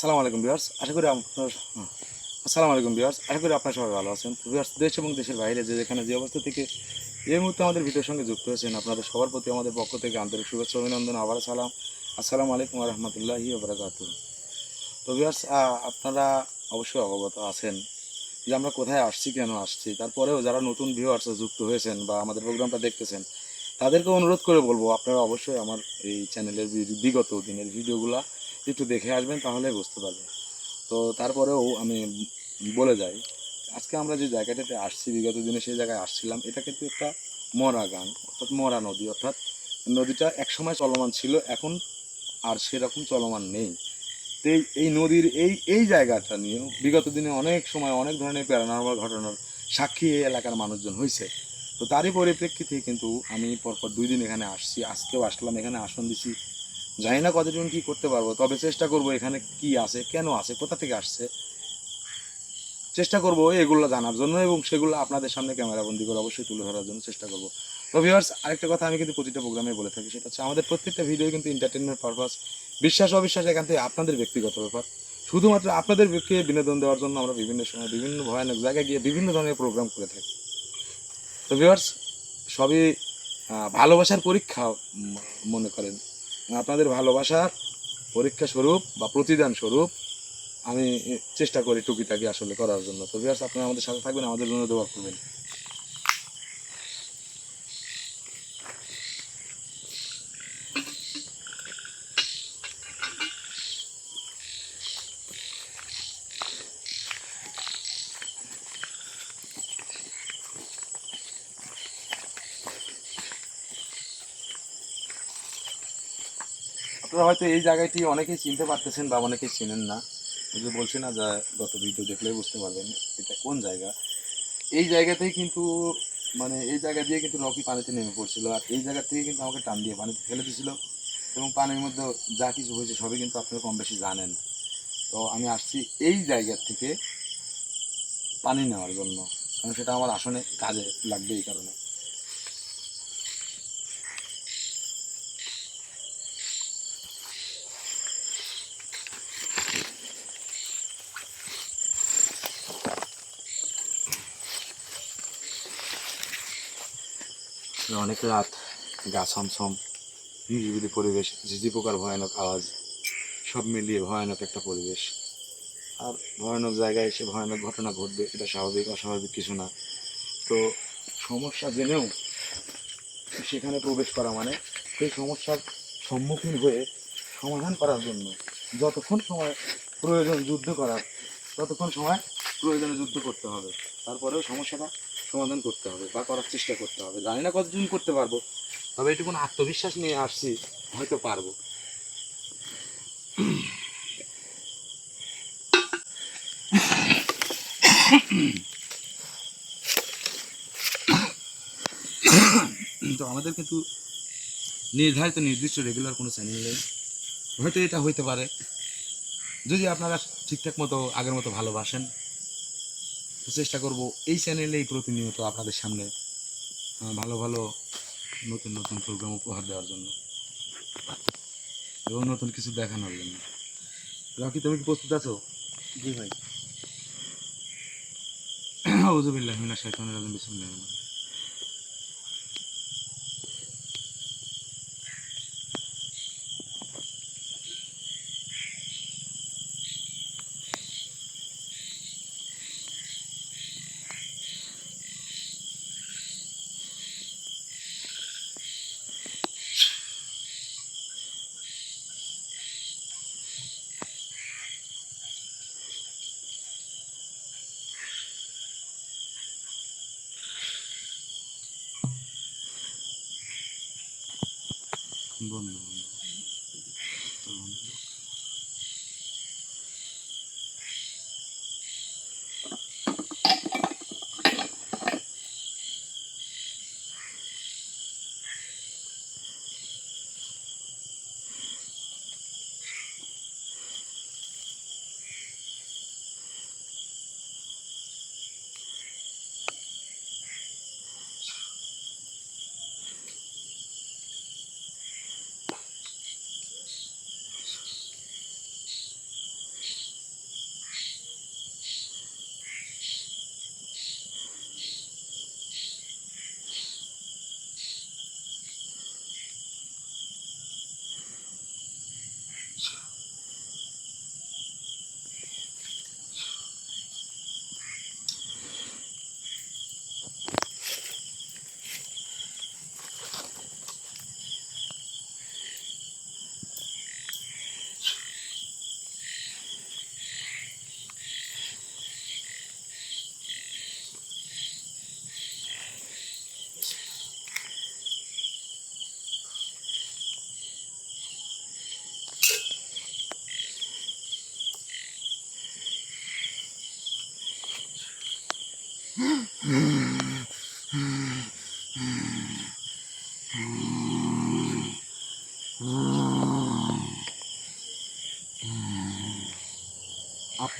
আসসালামু আলাইকুম বিয়ার্স আশা করি আপনার আসসালামু আলাইকুম বিয়ার্স আশা করি আপনার সবাই ভালো আছেন। বিয়ার্স দেশ এবং দেশের বাইরে যে যেখানে যে অবস্থা থেকে এই মুহূর্তে আমাদের ভিডিওর সঙ্গে যুক্ত হয়েছেন আপনাদের সবার প্রতি আমাদের পক্ষ থেকে আন্তরিক শুভেচ্ছা, অভিনন্দন, আবার সালাম। আসসালামু আলাইকুম রহমতুল্লাহি ওবরাকাত তো বিয়ার্স আপনারা অবশ্যই অবগত আছেন যে আমরা কোথায় আসছি, কেন আসছি। তারপরেও যারা নতুন ভিউয়ার্স যুক্ত হয়েছেন বা আমাদের প্রোগ্রামটা দেখতেছেন, তাদেরকে অনুরোধ করে বলব, আপনারা অবশ্যই আমার এই চ্যানেলের বিগত দিনের ভিডিওগুলা একটু দেখে আসবেন, তাহলে বুঝতে পারবেন। তো তারপরেও আমি বলে যাই, আজকে আমরা যে জায়গাটাতে আসছি, বিগত দিনে সেই জায়গায় আসছিলাম, এটা কিন্তু একটা মরা গান, অর্থাৎ মরা নদী, অর্থাৎ নদীটা একসময় চলমান ছিল, এখন আর সেরকম চলমান নেই। তো এই নদীর এই এই জায়গাটা নিয়েও বিগত দিনে অনেক সময় অনেক ধরনের প্যারানর্মাল ঘটনার সাক্ষী এই এলাকার মানুষজন হয়েছে তো তারই পরিপ্রেক্ষিতে কিন্তু আমি পরপর দুই দিন এখানে আসছি, আজকেও আসলাম, এখানে আসন দিছি। জানি না কতজন কি করতে পারব, তবে চেষ্টা করব এখানে কি আছে, কেন আছে, কোথা থেকে আসছে। চেষ্টা করব এগুলো জানার জন্য এবং সেগুলো আপনাদের সামনে ক্যামেরা বন্দি করে অবশ্যই তুলে ধরার জন্য চেষ্টা করব। তো ভিউয়ার্স আরেকটা কথা আমি কিন্তু প্রতিটা প্রোগ্রামে বলে থাকি, সেটা হচ্ছে আমাদের প্রত্যেকটা ভিডিও কিন্তু এন্টারটেনমেন্ট পারপাস বিশ্বাস, অবিশ্বাস এখান থেকে আপনাদের ব্যক্তিগত ব্যাপার। শুধুমাত্র আপনাদের ব্যক্তিকে বিনোদন দেওয়ার জন্য আমরা বিভিন্ন সময় বিভিন্ন ভয়ানক জায়গায় গিয়ে বিভিন্ন ধরনের প্রোগ্রাম করে থাকি। তো ভিউয়ার্স সবই ভালোবাসার পরীক্ষা মনে করেন। আপনাদের ভালোবাসার পরীক্ষা স্বরূপ বা প্রতিদান স্বরূপ আমি চেষ্টা করি টুকিটাকি আসলে করার জন্য। তো ভিউয়ার্স আপনারা আমাদের সাথে থাকবেন, আমাদের জন্য দোয়া করবেন। আপনারা হয়তো এই জায়গাটি অনেকেই চিনতে পারতেছেন বা অনেকেই চিনেন না। যে বলছি না যে, গত ভিডিও দেখলেই বুঝতে পারবেন এটা কোন জায়গা। এই জায়গাতেই কিন্তু মানে এই জায়গা দিয়ে কিন্তু রকি পানিতে নেমে পড়ছিল আর এই জায়গা থেকে কিন্তু আমাকে টান দিয়ে পানিতে ফেলে দিয়েছিল এবং পানির মধ্যে যা কিছু হয়েছে সবই কিন্তু আপনারা কম বেশি জানেন। তো আমি আসছি এই জায়গা থেকে পানি নেওয়ার জন্য। কারণ সেটা আমার আসনে কাজে লাগবে এই কারণে। অনেক রাত। গা ছমছম, নিরিবিলি পরিবেশ ঝিঝি পোকার ভয়ানক আওয়াজ, সব মিলিয়ে ভয়ানক একটা পরিবেশ। আর ভয়ানক জায়গায় এসে ভয়ানক ঘটনা ঘটবে, এটা স্বাভাবিক, অস্বাভাবিক কিছু না। তো সমস্যা জেনেও সেখানে প্রবেশ করা মানে সেই সমস্যার সম্মুখীন হয়ে সমাধান করার জন্য যতক্ষণ সময় প্রয়োজন যুদ্ধ করার, ততক্ষণ সময় প্রয়োজনে যুদ্ধ করতে হবে। তারপরেও সমস্যাটা সমাধান করতে হবে বা করার চেষ্টা করতে হবে। জানি না কতদিন করতে পারব। তবে এটুকুন আত্মবিশ্বাস নিয়ে আসছি, হয়তো পারব। তো আমাদের কিন্তু নির্ধারিত নির্দিষ্ট রেগুলার কোনো চ্যানেল নেই। হয়তো এটা হইতে পারে। যদি আপনারা ঠিকঠাক মতো, আগের মতো ভালোবাসেন তো চেষ্টা করব এই চ্যানেলেই প্রতিনিয়ত আপনাদের সামনে ভালো ভালো নতুন নতুন প্রোগ্রাম উপহার দেওয়ার জন্য এবং নতুন কিছু দেখানোর জন্য। রকি তুমি কি প্রস্তুত আছো? জি ভাই। হুজুবিল্লাহ মিনাশ শাইতানির রাজিম বিসমিল্লাহির রহমানির রহিম। বন্ধ বন্ধ। বন্ধ।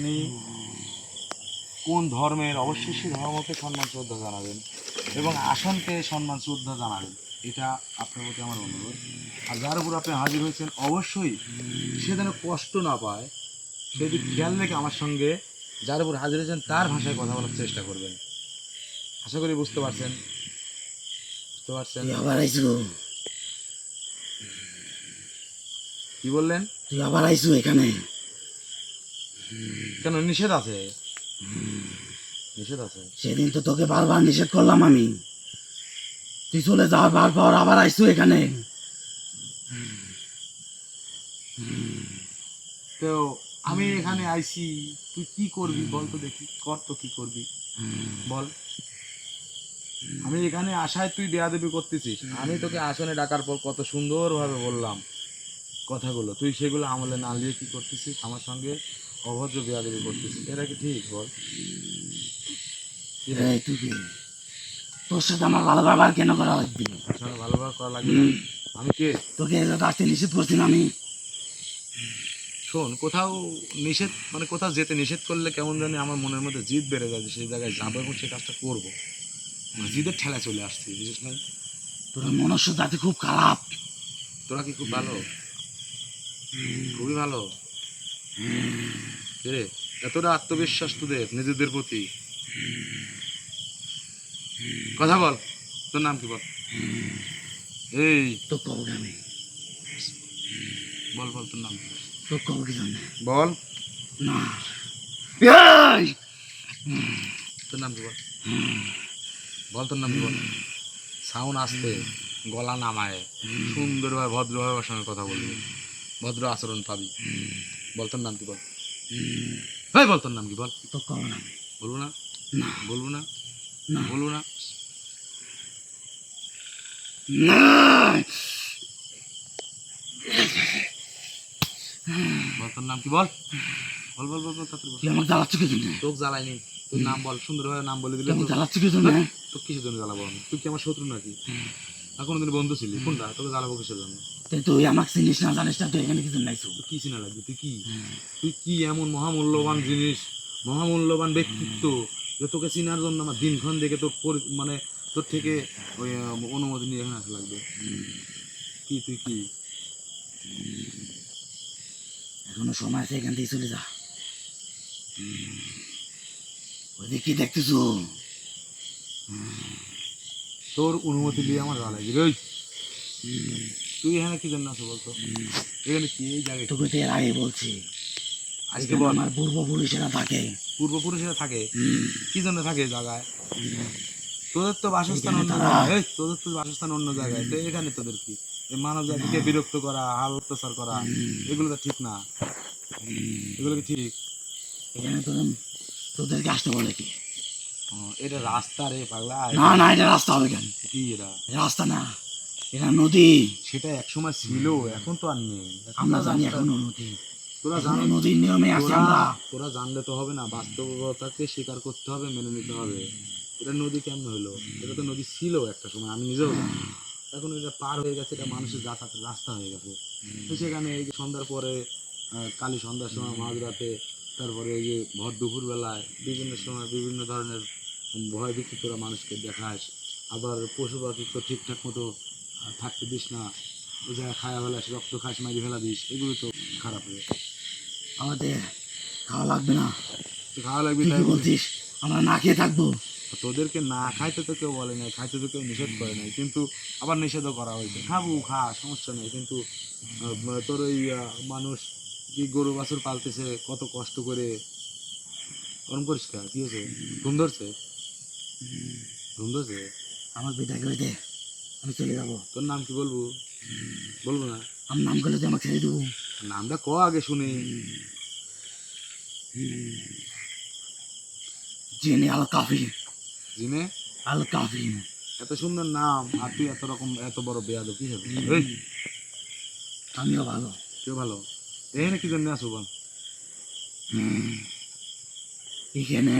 আপনি কোন ধর্মের অবশ্যই সেই ধর্মকে সম্মান শ্রদ্ধা জানাবেন এবং আসনকে সম্মান শ্রদ্ধা জানাবেন এটা আপনার প্রতি আমার অনুরোধ। আর যার উপর আপনি হাজির হয়েছেন অবশ্যই সে যেন কষ্ট না পায় সেদিক খেয়াল রেখে আমার সঙ্গে যার উপর হাজির হয়েছেন তার ভাষায় কথা বলার চেষ্টা করবেন। আশা করি বুঝতে পারছেন। বুঝতে পারছেন? আবার আইসু কি বললেন? তুই আবার আইসু এখানে। কেন নিষেধ আছে? নিষেধ আছে? সেদিন তো তোকে বারবার নিষেধ করলাম আমি। তুই চলে যাওয়ার বার পর আবার আইসু এখানে। তো আমি এখানে আইছি তুই কি করবি বল তো দেখি কর তো কি করবি। বল। আমি এখানে আসায় তুই দেয়াদেবি করতেছিস। আমি তোকে আসনে ডাকার পর কত সুন্দরভাবে বললাম কথাগুলো। তুই সেগুলো আমলে না নিয়ে কি করতেছিস আমার সঙ্গে? অভদ্র বেয়াদেবি করতেছিস এটা কি ঠিক বল? এই তুই কি? তোর সাথে আমার ভালো ব্যবহার কেন করা ভালোভাবে করা লাগবে না। আমি কে? তোকে নিষেধ করছি না আমি। শোন কোথাও নিষেধ মানে কোথাও যেতে নিষেধ করলে কেমন জানি আমার মনের মধ্যে জিদ বেড়ে যায় যে সেই জায়গায় যাব এবং সেই কাজটা করব। মানে জিদের ঠেলা চলে আসছে বিশেষ নয় তোর মনুষ্য জাতি খুব খারাপ। তোরা কি খুব ভালো? খুবই ভালো। রে? এতটা আত্মবিশ্বাস তোদের নিজেদের প্রতি। কথা বল তোর নাম কি বল? এই। তো আমি? বল বল তোর নাম তো কি বল। না। তোর নাম কি বল? বল তোর নাম কি বল? সাউন্ড আসতে গলা নামায়। সুন্দরভাবে ভদ্রভাবে সঙ্গে কথা বলবি। ভদ্র আচরণ পাবি। বল তোর নাম কি বল? ভাই বল তোর নাম কি বল? তো কব না আমি বলব না? বলব না? বলব না? বল তোর নাম কি বল? বল বল বল তাড়াতাড়ি বল। জ্বালাচ্ছ কি জন্য? তোকে জ্বালাইনি তুই নাম বল সুন্দরভাবে নাম বলে দিলে আমাকে তো- জ্বালাচ্ছ কি জন্য? তোকে কিসের জন্য জ্বালাবো তুই কি আমার শত্রু নাকি? আর কোনোদিন বন্ধু ছিলি? কোনটা? তোকে জ্বালাবো কিসের জন্য? তুই আমাকে চিনিস না জানিস না তুই এখানে কি জন্য আইসু তুই কি চিনা লাগবে? তুই কি? তুই কি এমন মহামূল্যবান জিনিস মহামূল্যবান ব্যক্তিত্ব যে তোকে চিনার জন্য আমার দিনক্ষণ দেখে তোর মানে তোর থেকে ওই অনুমতি নিয়ে এখানে আসা লাগবে? কি তুই কি? এখনও সময় আছে এখান থেকে চলে যা। ওইদিকে কি দেখতেছো? তোর অনুমতি দিয়ে আমার ভালো লাগবে ওই। তুই এখানে কি জন্য আছো বলতো? এখানে কি এই জায়গায় তোকে তো এর আগে বলছি। আজকে বল। আমার পূর্বপুরুষেরা থাকে। পূর্বপুরুষেরা থাকে? কি জন্য থাকে জায়গায়? তোদের তো বাসস্থান অন্য জায়গায় তোদের তো বাসস্থান অন্য জায়গায়। তো এখানে তোদের কি? মানব জাতিকে বিরক্ত করা হাল অত্যাচার করা এগুলো তো ঠিক না। এগুলো কি ঠিক? এখানে তোদের তোদেরকে আসতে বলে কি? এটা রাস্তা রে পাগলা। না না এটা রাস্তা হবে কেন? কি এটা? এটা রাস্তা না এটা নদী। সেটা একসময় ছিল এখন তো আর নেই। আমরা জানি এখনও নদী। তোরা জানো নদীর নিয়মে আছি আমরা। তোরা জানলে তো হবে না বাস্তবতাকে স্বীকার করতে হবে মেনে নিতে হবে। এটা নদী কেমন হলো? এটা তো নদী ছিল একটা সময় আমি নিজেও জানি। এখন এটা পার হয়ে গেছে এটা মানুষের যাতায়াতের রাস্তা হয়ে গেছে। তো সেখানে এই যে সন্ধ্যার পরে কালী সন্ধ্যার সময় মাঝরাতে তারপরে এই যে ভর দুপুর বেলায় বিভিন্ন সময় বিভিন্ন ধরনের ভয় বিক্ষিপ্তরা মানুষকে দেখায় আবার পশু পাখি তো ঠিকঠাক মতো থাকতে দিস না। জায়গায় খায়া ফেলাস রক্ত খাস মারি ফেলা দিস এগুলো তো খারাপ হয়ে আমাদের খাওয়া লাগবে না। খাওয়া লাগবে তাই বলছিস? আমরা না খেয়ে থাকব। তোদেরকে না খাইতে তো কেউ বলে নাই খাইতে তো কেউ নিষেধ করে নাই কিন্তু আবার নিষেধও করা হয়েছে। খাব খা সমস্যা নেই কিন্তু তোর ওই মানুষ কি গরু বাছুর পালতেছে কত কষ্ট করে। গরম পরিষ্কার কি হয়েছে? ঘুম ধরছে? ঘুম আমার পিতাকে ওই দে আমি চলে যাব। তোর নাম কি বলব? বলব না। আমার নাম করলে তুই আমাকে ছেড়ে দেবো। নামটা ক আগে শুনি। জেনে আল কাফি জিনে? আল কাফি এত সুন্দর নাম আর তুই এত রকম এত বড় বেয়াদ কি হবে? আমিও ভালো। কেউ ভালো। এখানে কি জন্য আসো বল। এখানে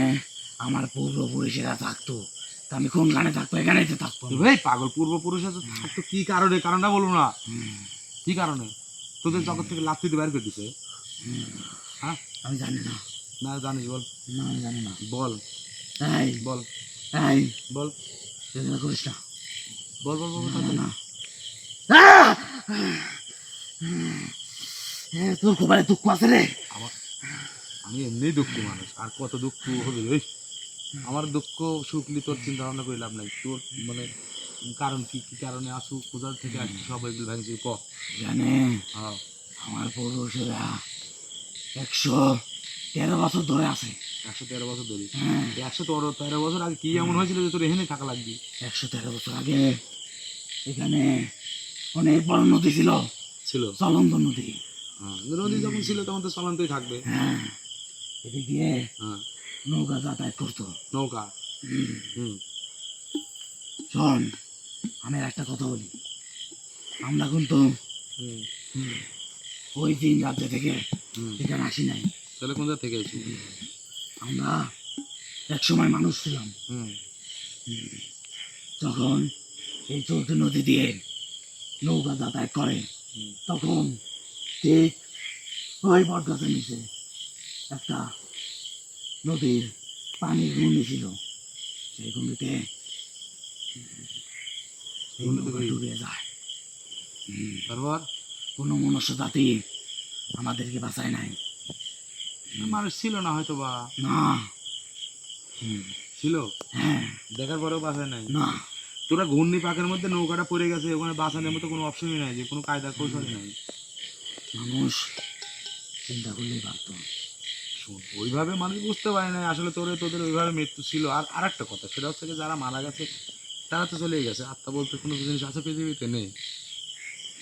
আমার পূর্বপুরুষেরা থাকতো। তা আমি কোন গানে থাকতো এখানেই তো থাকতো ভাই পাগল পূর্বপুরুষ আছে থাকতো কি কারণে? কারণটা বলব না। হুম, কি কারণে? তোদের জগৎ থেকে লাত্তি দিয়ে বের করে দিছে। হ্যাঁ। আমি জানি না। না জানিস বল। না আমি জানি না। বল। এই। বল। এই। বল। এগুলো করিস না। বল বল বল না, তোর কপালে দুঃখ আছে রে। আমি এমনি দুঃখী মানুষ। আর কত দুঃখ হবে আমার দুঃখ সুখলি তোর চিন্তা ভাবনা করে লাভ নাই। তোর মানে কারণ কি? কি কারণে আসুক কোথা থেকে আসছি সব এগুলো ভাঙছি ক। জানে হ্যাঁ। আমার পুরুষেরা একশো তেরো বছর ধরে আছে। একশো তেরো বছর ধরে? হ্যাঁ। একশো তেরো তেরো বছর আগে কি এমন হয়েছিল যে তোর এখানে থাকা লাগবে? একশো তেরো বছর আগে এখানে অনেক বড় নদী ছিল। ছিল? চলন্ত নদী। হ্যাঁ। নদী যখন ছিল তখন তো চলন্তই থাকবে। হ্যাঁ। এদিক দিয়ে হ্যাঁ। নৌকা যাতায়াত করতো। নৌকা? হুম। শোন আমি একটা কথা বলি। আমরা কিন্তু ওই দিন রাজ্য থেকে এখানে আসি নাই। তাহলে কোন থেকে এসেছি? আমরা এক সময় মানুষ ছিলাম। তখন এই চলতি নদী দিয়ে নৌকা যাতায়াত করে তখন ঠিক ওই বট গাছের নিচে একটা নদীর পানি গুন্ডি ছিল সেই? ডুবে যায়। তারপর? কোনো মনুষ্য জাতি আমাদেরকে বাঁচায় নাই। মানুষ ছিল না হয়তো বা না ছিল? হ্যাঁ। দেখার পরেও বাঁচায় নাই? না। তোরা ঘূর্ণি পাকের মধ্যে নৌকাটা পড়ে গেছে ওখানে বাঁচানোর মতো কোনো অপশনই নাই যে কোনো কায়দা কৌশলই নাই। মানুষ চিন্তা করলেই পারত ওইভাবে মানুষ বুঝতে পারে না আসলে তোরে, তোদের ওইভাবে মৃত্যু ছিল। আর আরেকটা কথা, সেটা হচ্ছে যারা মারা গেছে, তারা তো চলেই গেছে। আত্মা বলতে কোনো জিনিস আছে পৃথিবীতে? নেই।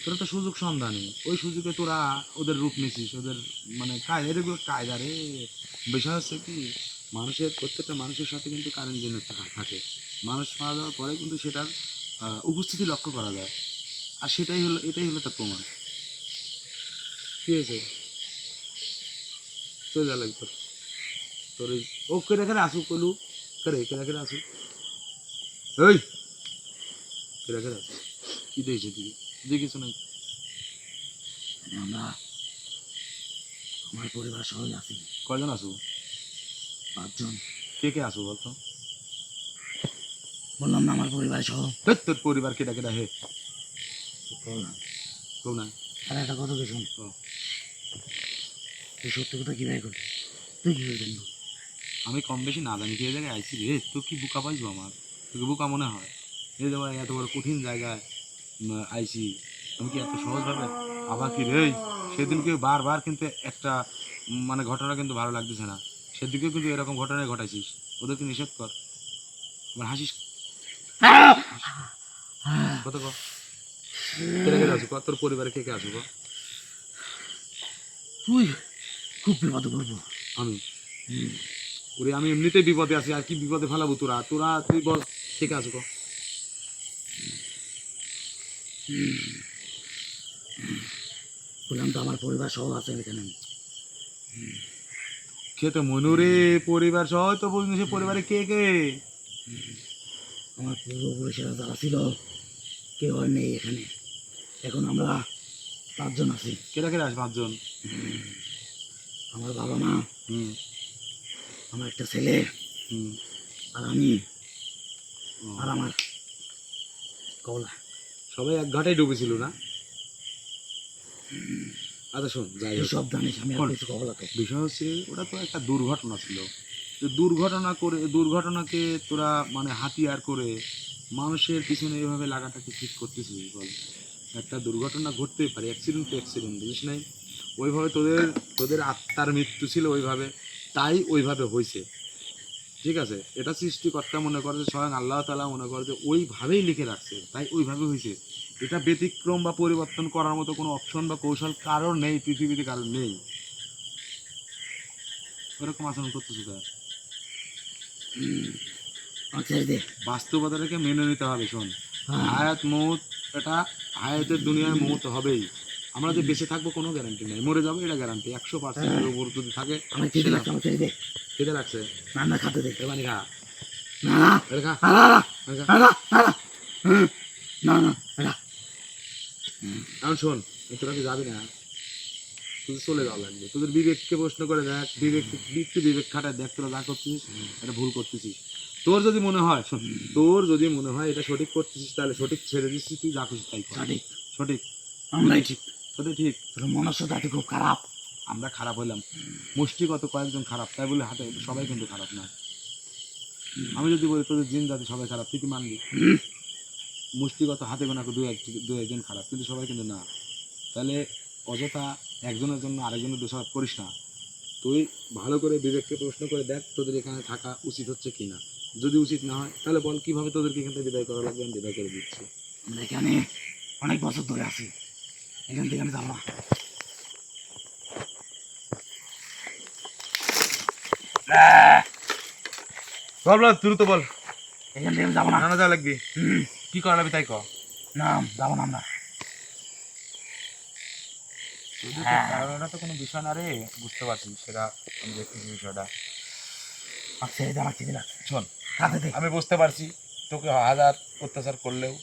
তোরা তো সুযোগ সন্ধানী। ওই সুযোগে তোরা ওদের রূপ নিছিস, ওদের মানে কায়দা। এগুলো কায়দা রে? বিষয় হচ্ছে কি, মানুষের প্রত্যেকটা মানুষের সাথে কিন্তু কারেন্ট জিনিস থাকা- মানুষ মারা যাওয়ার পরে কিন্তু সেটার উপস্থিতি লক্ষ্য করা যায়। আর সেটাই হলো, এটাই হলো তার প্রমাণ। ঠিক হয়েছে চলে যা লাগবে তোর। তোর ও কেটে কেটে আসুক কলু করে কেটে কেটে আসুক। ওই কেটে কেটে আসুক। কি দিয়েছে দিকে দিয়ে নাই আমরা আমার পরিবার সবাই আছি। কয়জন আসুক? পাঁচজন। কে কে আসুক বলতো? বললাম না আমার পরিবার সহ। তোর পরিবার কেটা কেটা হে। বললাম না। আর একটা কথা কি শোন। তুই সত্য কথা কীভাবে করবি তুই জানব? আমি কম বেশি না জানি কি জায়গায় আইছি রে। তুই কি বুকা পাইছো আমার? তোকে বুকা মনে হয়? এই যে এত বড় কঠিন জায়গায় আইছি আমি কি এত সহজভাবে আবার কি রে? সেদিনকে বারবার কিন্তু একটা মানে ঘটনা কিন্তু ভালো লাগতেছে না। সেদিকেও কিন্তু এরকম ঘটনায় ঘটাইছিস। ওদেরকে নিষেধ কর? আমার হাসিস? কত কর তোর পরিবারে কে কে আছো গো? তুই খুব বিপদে পড়ব। আমি হুম। ওরে আমি এমনিতেই বিপদে আছি। আর কি বিপদে ফেলাবো তোরা? তোরা তুই বল ঠিক আছে গো? বললাম তো আমার পরিবার সহ আছে এখানে। খেতে মনুরে পরিবার সহ? তো বুঝলি সে পরিবারে কে কে? আমার পূর্বপুরুষেরা যারা ছিল কেউ আর নেই এখানে। এখন আমরা পাঁচজন আছি। কেটা কেটে আস পাঁচজন? আমার বাবা মা হুম। আমার একটা ছেলে আর আমি আর আমার কলা সবাই এক ঘাটাই ডুবেছিল না? আচ্ছা শোন যাই সব জানিস আমি কিছু কবলা তো। বিষয় হচ্ছে ওটা তো একটা দুর্ঘটনা ছিল। তো দুর্ঘটনা করে দুর্ঘটনাকে তোরা মানে হাতিয়ার করে মানুষের পিছনে এইভাবে লাগাটাকে ঠিক করতেছিস বল। একটা দুর্ঘটনা ঘটতেই পারে অ্যাক্সিডেন্ট তো অ্যাক্সিডেন্ট বুঝিস নাই? ওইভাবে তোদের তোদের আত্মার মৃত্যু ছিল ওইভাবে তাই ওইভাবে হয়েছে ঠিক আছে? এটা সৃষ্টিকর্তা মনে করে যে স্বয়ং আল্লাহ তালা মনে করে যে ওইভাবেই লিখে রাখছে তাই ওইভাবে হয়েছে এটা ব্যতিক্রম বা পরিবর্তন করার মতো কোনো অপশন বা কৌশল কারোর নেই পৃথিবীতে কারোর নেই। ওরকম আচরণ করতেছে তার। আচ্ছা বাস্তবতাটাকে মেনে নিতে হবে শোন। হ্যাঁ। হায়াত মৌত এটা হায়াতের দুনিয়ায় মৌত হবেই। আমরা যে বেঁচে থাকব কোনো গ্যারান্টি নেই। মরে যাব এটা গ্যারান্টি একশো পার্সেন্টের উপর যদি থাকে আমার কেটে লাগছে আমার কেটে দে। কেটে লাগছে? না না খাতে দে। এবারে খা। না না খা। না না না না না না হুম, না না না। এখন শোন তোরা কি যাবি না? তোদের চলে যাওয়া লাগবে। তোদের বিবেককে প্রশ্ন করে দেখ বিবেক একটু বিবেক খাটায় দেখ তোরা যা করছিস এটা ভুল করতেছিস। তোর যদি মনে হয় শোন তোর যদি মনে হয় এটা সঠিক করতেছিস তাহলে সঠিক ছেড়ে দিচ্ছিস তুই যা খুশি তাই সঠিক। সঠিক। আমরাই ঠিক। সঠিক ঠিক তোর মনুষ্য জাতি খুব খারাপ। আমরা খারাপ হইলাম। মুষ্টিগত কয়েকজন খারাপ, তাই বলে হাতে সবাই কিন্তু খারাপ না। আমি যদি বলি, তোদের জিন জাতি সবাই খারাপ, তুই কি মানবি? মুষ্টিগত হাতে গোনা দু এক দু একজন খারাপ, কিন্তু সবাই কিন্তু না। তাহলে অযথা একজনের জন্য আরেকজনের দোষারোপ করিস না। তুই ভালো করে বিবেককে প্রশ্ন করে দেখ, তোদের এখানে থাকা উচিত হচ্ছে কি না যদি উচিত না হয়, তাহলে বল কীভাবে তোদেরকে এখান থেকে বিদায় করা লাগবে? আমি বিদায় করে দিচ্ছি। আমরা এখানে অনেক বছর ধরে আছি। এখান থেকে আমি যাব না বল বল দ্রুত বল। এখান থেকে আমি যাব না লাগবি। কি করা লাগবে তাই না যাব না আমরা। কারণটা তো কোনো বিষয় না রে। বুঝতে পারছি সেটা আমি দেখতেছি বিষয়টা। আর ছেড়ে আমার শোন আমি বুঝতে পারছি তোকে হাজার অত্যাচার করলেও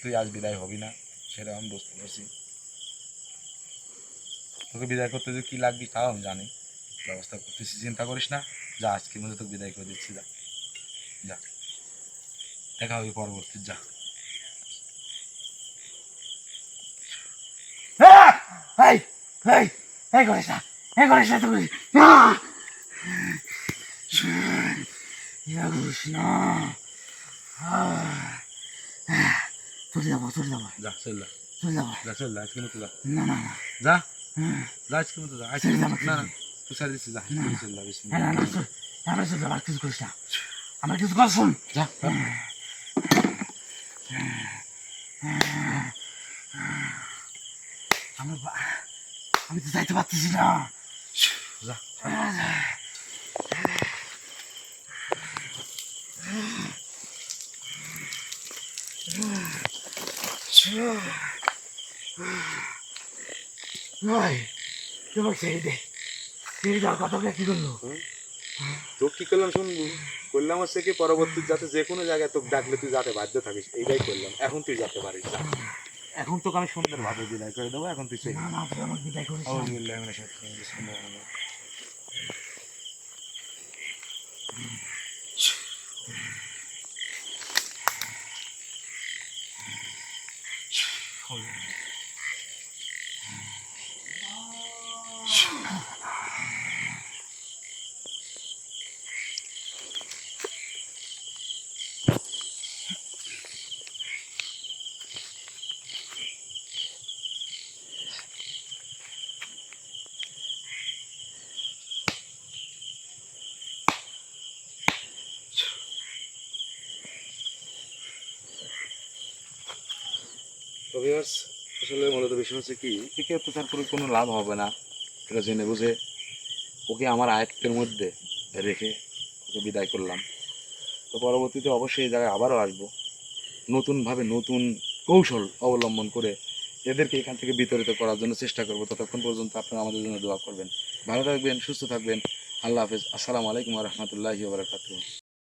তুই আজ বিদায় হবি না সেটা আমি বুঝতে পারছি। তোকে বিদায় করতে যে কী লাগবি তাও আমি জানি। ব্যবস্থা করতেছি চিন্তা করিস না। যা আজকে মধ্যে তোকে বিদায় করে দিচ্ছি যা। যা। দেখা হবে পরবর্তী যা! এই এই এই করিস না এই করিস না তুই। না! করিস না। আহ! চলে যাব চলে যাব। যা চল যা। চলে যাব। যা চল যা আজকের মতো যা। না না না। যা। হুম, যা আজকের মতো যা আজকে না না তুই ছেড়ে দিচ্ছি যা আমরা কিছু করিস না। আমার কিছু কর শোন। যা আমার আমি তো যাইতে পারতেছি না। যা। ভাই তোমার ছেড়ে দে ছেড়ে দেওয়ার কি করল? তো কি করলাম শুনব? করলাম হচ্ছে কি পরবর্তী যাতে যে কোনো জায়গায় তোকে ডাকলে তুই যাতে বাধ্য থাকিস এইটাই করলাম। এখন তুই যেতে পারিস এখন তোকে আমি সুন্দরভাবে বিদায় করে দেবো এখন তুই চলে না না তুই আমাকে বিদায় করিস viewers, আসলে মূলত বিষয় হচ্ছে কি একে অত্যাচার করে কোনো লাভ হবে না। এটা জেনে বুঝে ওকে আমার আয়ত্তের মধ্যে রেখে ওকে বিদায় করলাম। তো পরবর্তীতে অবশ্যই এই জায়গায় আবারও আসব। নতুনভাবে নতুন কৌশল অবলম্বন করে এদেরকে এখান থেকে বিতরিত করার জন্য চেষ্টা করব। ততক্ষণ পর্যন্ত আপনারা আমাদের জন্য দোয়া করবেন। ভালো থাকবেন সুস্থ থাকবেন। আল্লাহ হাফেজ। আসসালামু আলাইকুম রহমতুল্লাহি বারকাতুহ।